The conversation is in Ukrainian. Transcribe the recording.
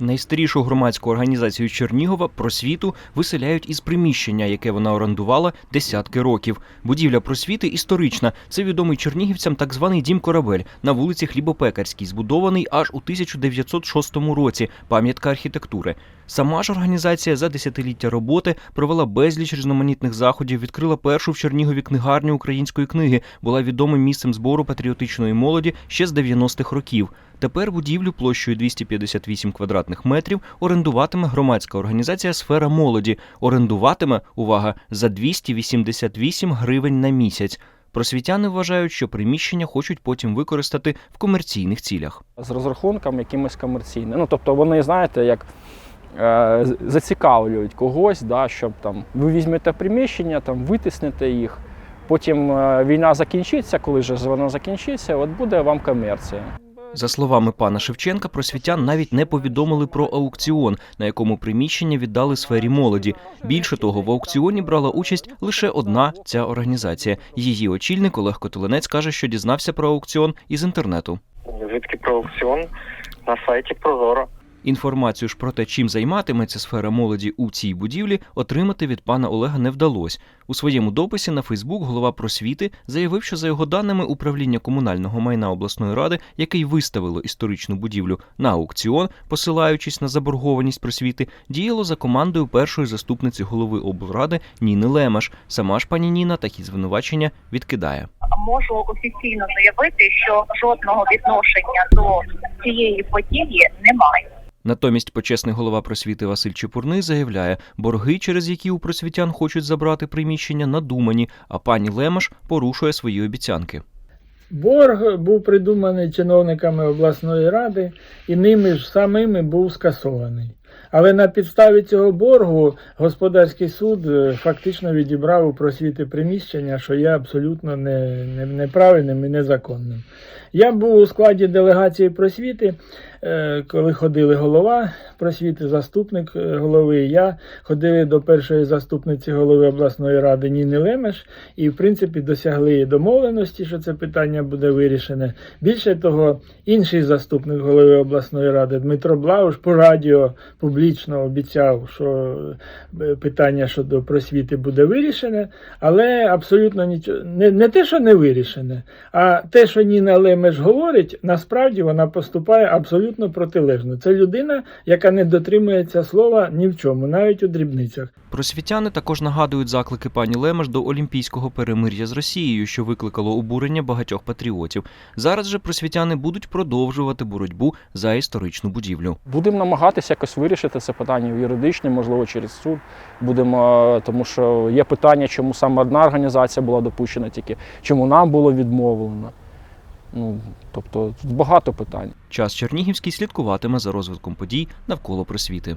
Найстарішу громадську організацію Чернігова просвіту виселяють із приміщення, яке вона орендувала десятки років. Будівля просвіти історична. Це відомий чернігівцям так званий дім корабель на вулиці Хлібопекарській, збудований аж у 1906 році. Пам'ятка архітектури. Сама ж організація за десятиліття роботи провела безліч різноманітних заходів, відкрила першу в Чернігові книгарню української книги, була відомим місцем збору патріотичної молоді ще з 90-х років. Тепер будівлю площею 258 квадратних метрів орендуватиме громадська організація Сфера молоді. Орендуватиме увага за 288 гривень на місяць. Просвітяни вважають, що приміщення хочуть потім використати в комерційних цілях. з розрахунком якимось комерційним. Ну, тобто вони, знаєте, як е, зацікавлюють когось, да, щоб там ви візьмете приміщення, там витиснете їх. Потім е, війна закінчиться, коли ж вона закінчиться, от буде вам комерція. За словами пана Шевченка, просвітян навіть не повідомили про аукціон, на якому приміщення віддали сфері молоді. Більше того, в аукціоні брала участь лише одна ця організація. Її очільник Олег Котеленець каже, що дізнався про аукціон із інтернету. Звідки про аукціон на сайті Прозоро. Інформацію ж про те, чим займатиметься сфера молоді у цій будівлі, отримати від пана Олега не вдалося. У своєму дописі на Фейсбук голова просвіти заявив, що за його даними управління комунального майна обласної ради, який виставило історичну будівлю на аукціон, посилаючись на заборгованість просвіти, діяло за командою першої заступниці голови облради Ніни Лемаш. Сама ж пані Ніна такі звинувачення відкидає. можу офіційно заявити, що жодного відношення до цієї події немає. Натомість почесний голова просвіти Василь Чепурний заявляє, борги, через які у просвітян хочуть забрати приміщення, надумані, а пані Лемаш порушує свої обіцянки. Борг був придуманий чиновниками обласної ради і ними ж самими був скасований. Але на підставі цього боргу господарський суд е, фактично відібрав у просвіти приміщення, що є абсолютно не, не, неправильним і незаконним. Я був у складі делегації просвіти, е, коли ходили голова просвіти, заступник е, голови. Я ходили до першої заступниці голови обласної ради Ніни Лемеш і, в принципі, досягли домовленості, що це питання буде вирішене. Більше того, інший заступник голови обласної ради Дмитро Блауш по радіо публічно обіцяв, що е, питання щодо просвіти буде вирішене, але абсолютно нічого не, не те, що не вирішене, а те, що Ніна Лемеш говорить, насправді вона поступає абсолютно протилежно. Це людина, яка не дотримується слова ні в чому, навіть у дрібницях. Просвітяни також нагадують заклики пані Лемаш до олімпійського перемир'я з Росією, що викликало обурення багатьох патріотів. Зараз же просвітяни будуть продовжувати боротьбу за історичну будівлю. Будемо намагатися якось вирішити це питання юридично, можливо, через суд. Будемо, тому що є питання, чому саме одна організація була допущена тільки, чому нам було відмовлено. Ну, тобто тут багато питань. Час Чернігівський слідкуватиме за розвитком подій навколо просвіти.